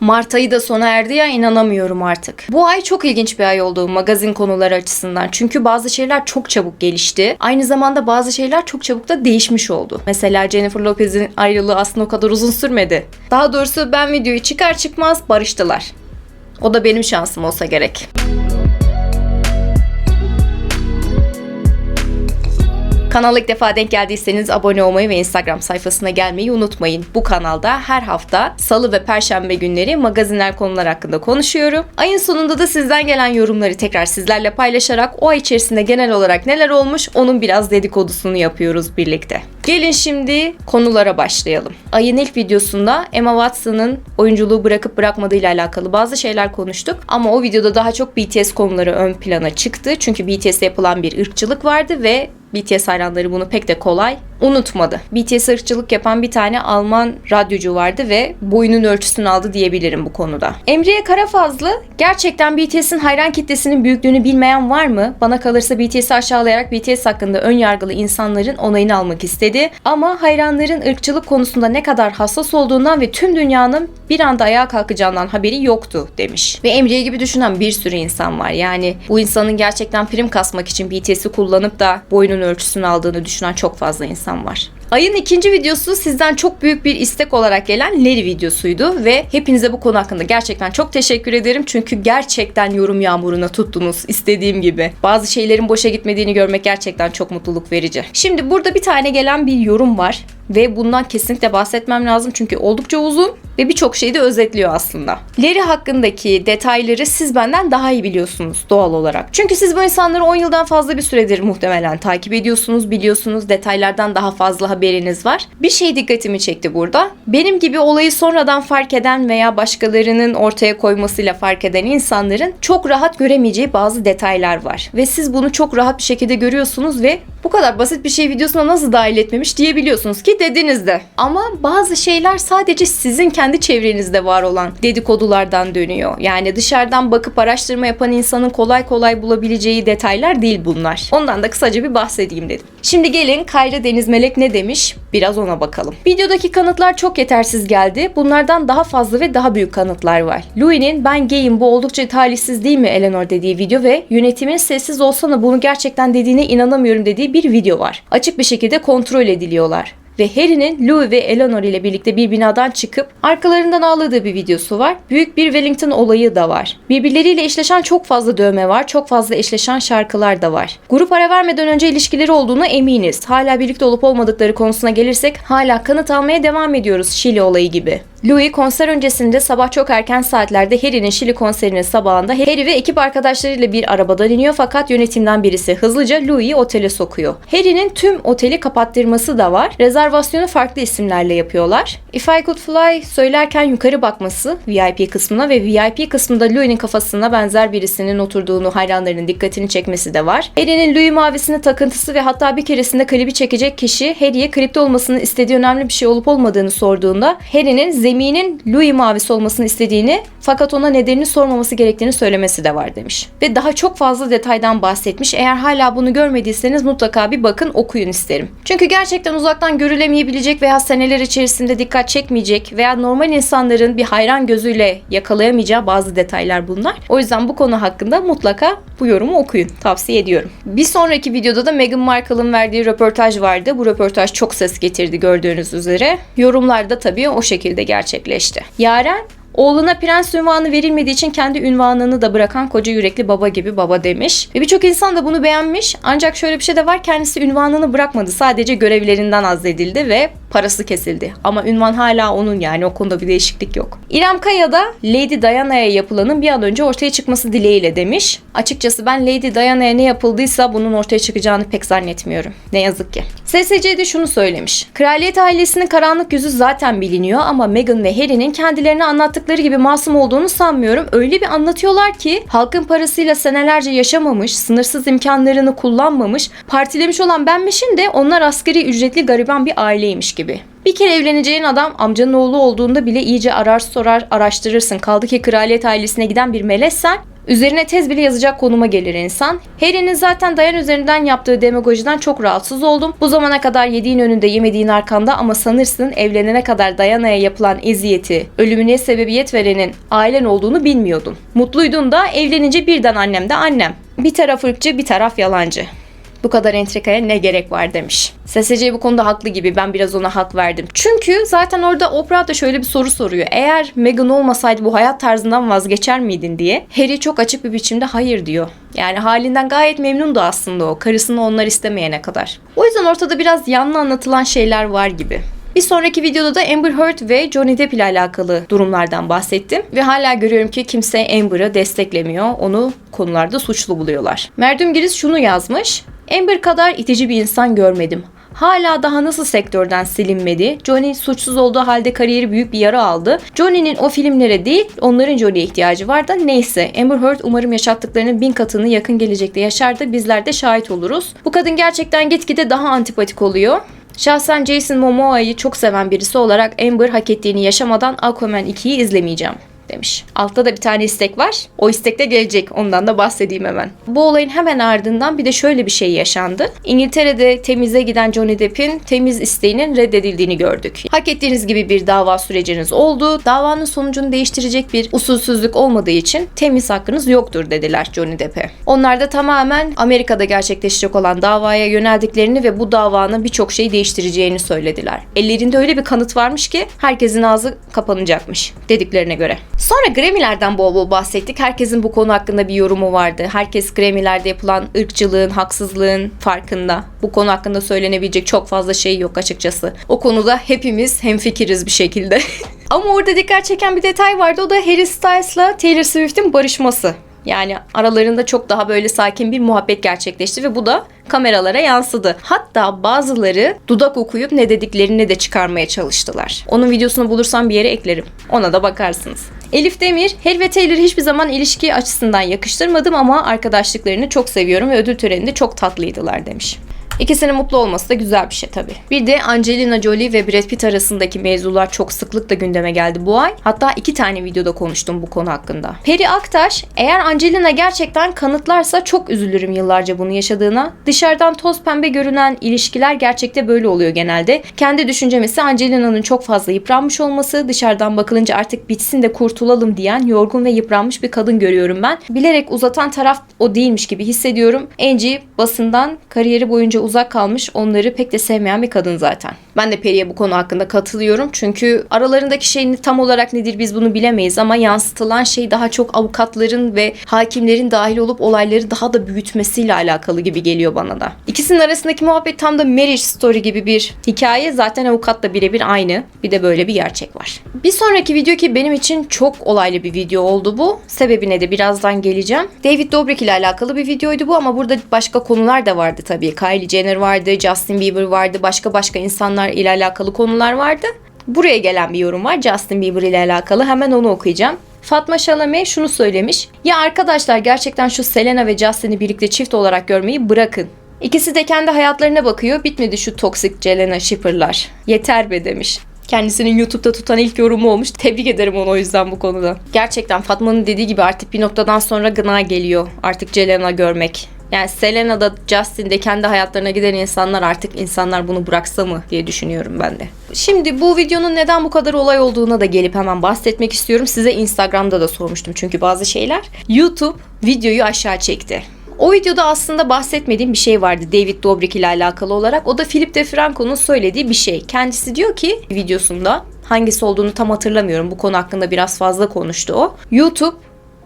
Mart ayı da sona erdi ya inanamıyorum artık. Bu ay çok ilginç bir ay oldu magazin konuları açısından. Çünkü bazı şeyler çok çabuk gelişti. Aynı zamanda bazı şeyler çok çabuk da değişmiş oldu. Mesela Jennifer Lopez'in ayrılığı aslında o kadar uzun sürmedi. Daha doğrusu ben videoyu çıkar çıkmaz barıştılar. O da benim şansım olsa gerek. Kanala ilk defa denk geldiyseniz abone olmayı ve Instagram sayfasına gelmeyi unutmayın. Bu kanalda her hafta salı ve perşembe günleri magazinler konular hakkında konuşuyorum. Ayın sonunda da sizden gelen yorumları tekrar sizlerle paylaşarak o ay içerisinde genel olarak neler olmuş onun biraz dedikodusunu yapıyoruz birlikte. Gelin şimdi konulara başlayalım. Ayın ilk videosunda Emma Watson'ın oyunculuğu bırakıp bırakmadığı ile alakalı bazı şeyler konuştuk. Ama o videoda daha çok BTS konuları ön plana çıktı. Çünkü BTS'e yapılan bir ırkçılık vardı ve BTS hayranları bunu pek de kolay unutmadı. BTS ırkçılık yapan bir tane Alman radyocu vardı ve boyunun ölçüsünü aldı diyebilirim bu konuda. Emriye Karafazlı gerçekten BTS'in hayran kitlesinin büyüklüğünü bilmeyen var mı? Bana kalırsa BTS'i aşağılayarak BTS hakkında ön yargılı insanların onayını almak istedi. Ama hayranların ırkçılık konusunda ne kadar hassas olduğundan ve tüm dünyanın bir anda ayağa kalkacağından haberi yoktu demiş. Ve Emriye gibi düşünen bir sürü insan var. Yani bu insanın gerçekten prim kasmak için BTS'i kullanıp da boyunun ölçüsünü aldığını düşünen çok fazla insan var. Ayın ikinci videosu sizden çok büyük bir istek olarak gelen Leri videosuydu ve hepinize bu konu hakkında gerçekten çok teşekkür ederim. Çünkü gerçekten yorum yağmuruna tuttunuz istediğim gibi. Bazı şeylerin boşa gitmediğini görmek gerçekten çok mutluluk verici. Şimdi burada bir tane gelen bir yorum var ve bundan kesinlikle bahsetmem lazım çünkü oldukça uzun ve birçok şeyi de özetliyor aslında. Leri hakkındaki detayları siz benden daha iyi biliyorsunuz doğal olarak. Çünkü siz bu insanları 10 yıldan fazla bir süredir muhtemelen takip ediyorsunuz, biliyorsunuz, detaylardan daha fazla haberiniz var. Bir şey dikkatimi çekti burada. Benim gibi olayı sonradan fark eden veya başkalarının ortaya koymasıyla fark eden insanların çok rahat göremeyeceği bazı detaylar var. Ve siz bunu çok rahat bir şekilde görüyorsunuz ve bu kadar basit bir şey videosuna nasıl dahil etmemiş diyebiliyorsunuz ki dediniz de. Ama bazı şeyler sadece sizin kendi çevrenizde var olan dedikodulardan dönüyor. Yani dışarıdan bakıp araştırma yapan insanın kolay kolay bulabileceği detaylar değil bunlar. Ondan da kısaca bir bahsedeyim dedim. Şimdi gelin Kayra Deniz Melek ne demiş? Biraz ona bakalım. Videodaki kanıtlar çok yetersiz geldi. Bunlardan daha fazla ve daha büyük kanıtlar var. Louis'nin ben gayim bu oldukça talihsiz değil mi Eleanor dediği video ve yönetimin sessiz olsana bunu gerçekten dediğine inanamıyorum dediği bir video var. Açık bir şekilde kontrol ediliyorlar ve Harry'nin Louis ve Eleanor ile birlikte bir binadan çıkıp arkalarından ağladığı bir videosu var. Büyük bir Wellington olayı da var. Birbirleriyle eşleşen çok fazla dövme var. Çok fazla eşleşen şarkılar da var. Grup ara vermeden önce ilişkileri olduğunu eminiz. Hala birlikte olup olmadıkları konusuna gelirsek hala kanıt almaya devam ediyoruz Şili olayı gibi. Louis konser öncesinde sabah çok erken saatlerde Harry'nin Şili konserinin sabahında Harry ve ekip arkadaşlarıyla bir arabadan iniyor fakat yönetimden birisi hızlıca Louis'i otele sokuyor. Harry'nin tüm oteli kapattırması da var. Rezervasyonu farklı isimlerle yapıyorlar. If I Could Fly söylerken yukarı bakması VIP kısmına ve VIP kısmında Louis'nin kafasına benzer birisinin oturduğunu hayranlarının dikkatini çekmesi de var. Harry'nin Louis mavisine takıntısı ve hatta bir keresinde klibi çekecek kişi Harry'e klipte olmasını istediği önemli bir şey olup olmadığını sorduğunda Harry'nin zeminin Louis mavisi olmasını istediğini fakat ona nedenini sormaması gerektiğini söylemesi de var demiş. Ve daha çok fazla detaydan bahsetmiş. Eğer hala bunu görmediyseniz mutlaka bir bakın okuyun isterim. Çünkü gerçekten uzaktan görülemeyebilecek veya seneler içerisinde dikkat çekmeyecek veya normal insanların bir hayran gözüyle yakalayamayacağı bazı detaylar bunlar. O yüzden bu konu hakkında mutlaka bu yorumu okuyun. Tavsiye ediyorum. Bir sonraki videoda da Meghan Markle'ın verdiği röportaj vardı. Bu röportaj çok ses getirdi gördüğünüz üzere. Yorumlar da tabii o şekilde gerçekleşti. Yaren Oğluna prens ünvanı verilmediği için kendi ünvanını da bırakan koca yürekli baba gibi baba demiş. Ve birçok insan da bunu beğenmiş. Ancak şöyle bir şey de var kendisi ünvanını bırakmadı. Sadece görevlerinden azledildi ve parası kesildi. Ama ünvan hala onun yani o konuda bir değişiklik yok. İrem Kaya da Lady Diana'ya yapılanın bir an önce ortaya çıkması dileğiyle demiş. Açıkçası ben Lady Diana'ya ne yapıldıysa bunun ortaya çıkacağını pek zannetmiyorum. Ne yazık ki. SSC de şunu söylemiş. Kraliyet ailesinin karanlık yüzü zaten biliniyor ama Meghan ve Harry'nin kendilerini anlattıkları gibi masum olduğunu sanmıyorum. Öyle bir anlatıyorlar ki halkın parasıyla senelerce yaşamamış, sınırsız imkanlarını kullanmamış, partilemiş olan benmişim de onlar askeri ücretli gariban bir aileymiş gibi. Bir kere evleneceğin adam amcanın oğlu olduğunda bile iyice arar sorar araştırırsın. Kaldı ki kraliyet ailesine giden bir melezsen Üzerine tez bile yazacak konuma gelir insan. Harry'nin zaten Dayan üzerinden yaptığı demagojiden çok rahatsız oldum. Bu zamana kadar yediğin önünde yemediğin arkanda ama sanırsın evlenene kadar Dayana'ya yapılan eziyeti, ölümüne sebebiyet verenin ailen olduğunu bilmiyordum. Mutluydun da evlenince birden annem de annem. Bir taraf ırkçı bir taraf yalancı. Bu kadar entrikaya ne gerek var demiş. SSC bu konuda haklı gibi ben biraz ona hak verdim. Çünkü zaten orada Oprah da şöyle bir soru soruyor. Eğer Meghan olmasaydı bu hayat tarzından vazgeçer miydin diye. Harry çok açık bir biçimde hayır diyor. Yani halinden gayet memnundu aslında o. Karısını onlar istemeyene kadar. O yüzden ortada biraz yanlı anlatılan şeyler var gibi. Bir sonraki videoda da Amber Heard ve Johnny Depp ile alakalı durumlardan bahsettim. Ve hala görüyorum ki kimse Amber'ı desteklemiyor. Onu konularda suçlu buluyorlar. Merdüm Giriz şunu yazmış. Amber kadar itici bir insan görmedim. Hala daha nasıl sektörden silinmedi? Johnny suçsuz olduğu halde kariyeri büyük bir yara aldı. Johnny'nin o filmlere değil, onların Johnny'ye ihtiyacı var da neyse. Amber Heard umarım yaşattıklarının bin katını yakın gelecekte yaşar da bizler de şahit oluruz. Bu kadın gerçekten gitgide daha antipatik oluyor. Şahsen Jason Momoa'yı çok seven birisi olarak Amber hak ettiğini yaşamadan Aquaman 2'yi izlemeyeceğim demiş. Altta da bir tane istek var. O istek de gelecek. Ondan da bahsedeyim hemen. Bu olayın hemen ardından bir de şöyle bir şey yaşandı. İngiltere'de temize giden Johnny Depp'in temiz isteğinin reddedildiğini gördük. Hak ettiğiniz gibi bir dava süreciniz oldu. Davanın sonucunu değiştirecek bir usulsüzlük olmadığı için temiz hakkınız yoktur dediler Johnny Depp'e. Onlar da tamamen Amerika'da gerçekleşecek olan davaya yöneldiklerini ve bu davanın birçok şeyi değiştireceğini söylediler. Ellerinde öyle bir kanıt varmış ki herkesin ağzı kapanacakmış dediklerine göre. Sonra Grammy'lerden bol bol bahsettik. Herkesin bu konu hakkında bir yorumu vardı. Herkes Grammy'lerde yapılan ırkçılığın, haksızlığın farkında. Bu konu hakkında söylenebilecek çok fazla şey yok açıkçası. O konuda hepimiz hemfikiriz bir şekilde. Ama orada dikkat çeken bir detay vardı. O da Harry Styles'la Taylor Swift'in barışması. Yani aralarında çok daha böyle sakin bir muhabbet gerçekleşti ve bu da kameralara yansıdı. Hatta bazıları dudak okuyup ne dediklerini de çıkarmaya çalıştılar. Onun videosunu bulursam bir yere eklerim. Ona da bakarsınız. Elif Demir, Harry ve Taylor'ı hiçbir zaman ilişki açısından yakıştırmadım ama arkadaşlıklarını çok seviyorum ve ödül töreninde çok tatlıydılar demiş. İkisinin mutlu olması da güzel bir şey tabii. Bir de Angelina Jolie ve Brad Pitt arasındaki mevzular çok sıklıkla gündeme geldi bu ay. Hatta iki tane videoda konuştum bu konu hakkında. Peri Aktaş, eğer Angelina gerçekten kanıtlarsa çok üzülürüm yıllarca bunu yaşadığına. Dışarıdan toz pembe görünen ilişkiler gerçekte böyle oluyor genelde. Kendi düşüncem ise Angelina'nın çok fazla yıpranmış olması, dışarıdan bakılınca artık bitsin de kurtulalım diyen yorgun ve yıpranmış bir kadın görüyorum ben. Bilerek uzatan taraf o değilmiş gibi hissediyorum. Angie basından kariyeri boyunca uzak kalmış onları pek de sevmeyen bir kadın zaten. Ben de Peri'ye bu konu hakkında katılıyorum. Çünkü aralarındaki şey tam olarak nedir biz bunu bilemeyiz ama yansıtılan şey daha çok avukatların ve hakimlerin dahil olup olayları daha da büyütmesiyle alakalı gibi geliyor bana da. İkisinin arasındaki muhabbet tam da marriage story gibi bir hikaye. Zaten avukatla birebir aynı. Bir de böyle bir gerçek var. Bir sonraki video ki benim için çok olaylı bir video oldu bu. Sebebine de birazdan geleceğim. David Dobrik ile alakalı bir videoydu bu ama burada başka konular da vardı tabii. Kylie Jenner vardı, Justin Bieber vardı, başka başka insanlar ile alakalı konular vardı. Buraya gelen bir yorum var Justin Bieber ile alakalı. Hemen onu okuyacağım. Fatma Şalame şunu söylemiş. Ya arkadaşlar gerçekten şu Selena ve Justin'i birlikte çift olarak görmeyi bırakın. İkisi de kendi hayatlarına bakıyor. Bitmedi şu toksik Jelena Shipper'lar. Yeter be demiş. Kendisinin YouTube'da tutan ilk yorumu olmuş. Tebrik ederim onu o yüzden bu konuda. Gerçekten Fatma'nın dediği gibi artık bir noktadan sonra gına geliyor. Artık Jelena görmek. Yani Selena'da, Justin'de kendi hayatlarına giden insanlar artık insanlar bunu bıraksa mı diye düşünüyorum ben de. Şimdi bu videonun neden bu kadar olay olduğuna da gelip hemen bahsetmek istiyorum. Size Instagram'da da sormuştum çünkü bazı şeyler. YouTube videoyu aşağı çekti. O videoda aslında bahsetmediğim bir şey vardı David Dobrik ile alakalı olarak. O da Philip DeFranco'nun söylediği bir şey. Kendisi diyor ki videosunda hangisi olduğunu tam hatırlamıyorum. Bu konu hakkında biraz fazla konuştu o. YouTube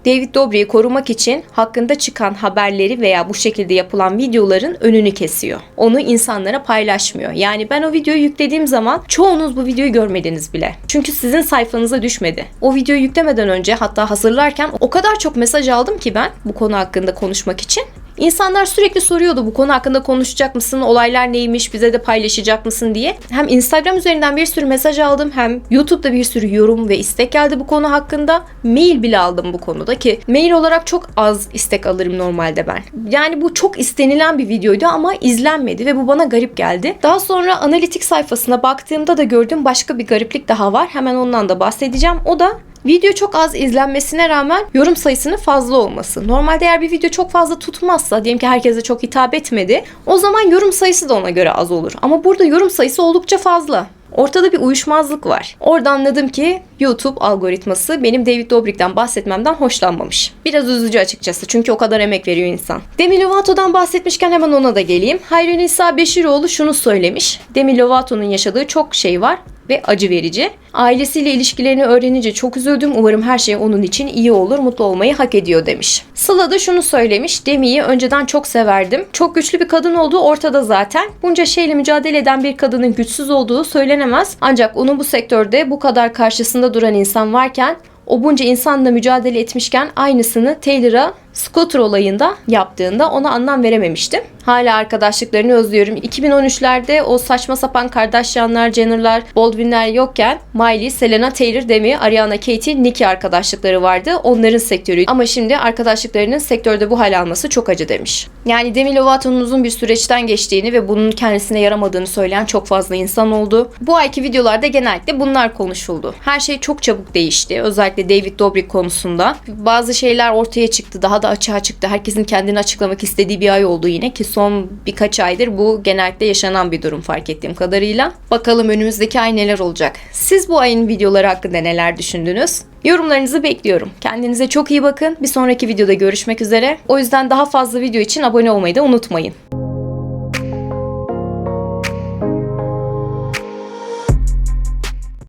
David Dobrik'i korumak için hakkında çıkan haberleri veya bu şekilde yapılan videoların önünü kesiyor. Onu insanlara paylaşmıyor. Yani ben o videoyu yüklediğim zaman çoğunuz bu videoyu görmediniz bile. Çünkü sizin sayfanıza düşmedi. O videoyu yüklemeden önce hatta hazırlarken o kadar çok mesaj aldım ki ben bu konu hakkında konuşmak için. İnsanlar sürekli soruyordu bu konu hakkında konuşacak mısın, olaylar neymiş, bize de paylaşacak mısın diye. Hem Instagram üzerinden bir sürü mesaj aldım hem YouTube'da bir sürü yorum ve istek geldi bu konu hakkında. Mail bile aldım bu konuda ki mail olarak çok az istek alırım normalde ben. Yani bu çok istenilen bir videoydu ama izlenmedi ve bu bana garip geldi. Daha sonra analitik sayfasına baktığımda da gördüğüm başka bir gariplik daha var. Hemen ondan da bahsedeceğim. O da Video çok az izlenmesine rağmen yorum sayısının fazla olması. Normalde eğer bir video çok fazla tutmazsa, diyelim ki herkese çok hitap etmedi, o zaman yorum sayısı da ona göre az olur. Ama burada yorum sayısı oldukça fazla. Ortada bir uyuşmazlık var. Orada anladım ki YouTube algoritması benim David Dobrik'ten bahsetmemden hoşlanmamış. Biraz üzücü açıkçası çünkü o kadar emek veriyor insan. Demi Lovato'dan bahsetmişken hemen ona da geleyim. Hayri Nisa Beşiroğlu şunu söylemiş. Demi Lovato'nun yaşadığı çok şey var ve acı verici. Ailesiyle ilişkilerini öğrenince çok üzüldüm. Umarım her şey onun için iyi olur, mutlu olmayı hak ediyor demiş. Sıla da şunu söylemiş. Demi'yi önceden çok severdim. Çok güçlü bir kadın olduğu ortada zaten. Bunca şeyle mücadele eden bir kadının güçsüz olduğu söylenemez. Ancak onun bu sektörde bu kadar karşısında duran insan varken o bunca insanla mücadele etmişken aynısını Taylor'a scooter olayında yaptığında ona anlam verememiştim. Hala arkadaşlıklarını özlüyorum. 2013'lerde o saçma sapan Kardashianlar, Jenner'lar, Baldwin'ler yokken Miley, Selena, Taylor, Demi, Ariana, Katie, Nicki arkadaşlıkları vardı. Onların sektörü. Ama şimdi arkadaşlıklarının sektörde bu hal alması çok acı demiş. Yani Demi Lovato'nun uzun bir süreçten geçtiğini ve bunun kendisine yaramadığını söyleyen çok fazla insan oldu. Bu ayki videolarda genellikle bunlar konuşuldu. Her şey çok çabuk değişti. Özellikle David Dobrik konusunda. Bazı şeyler ortaya çıktı. Daha da açığa çıktı. Herkesin kendini açıklamak istediği bir ay oldu yine ki son birkaç aydır bu genellikle yaşanan bir durum fark ettiğim kadarıyla. Bakalım önümüzdeki ay neler olacak. Siz bu ayın videoları hakkında neler düşündünüz? Yorumlarınızı bekliyorum. Kendinize çok iyi bakın. Bir sonraki videoda görüşmek üzere. O yüzden daha fazla video için abone olmayı da unutmayın.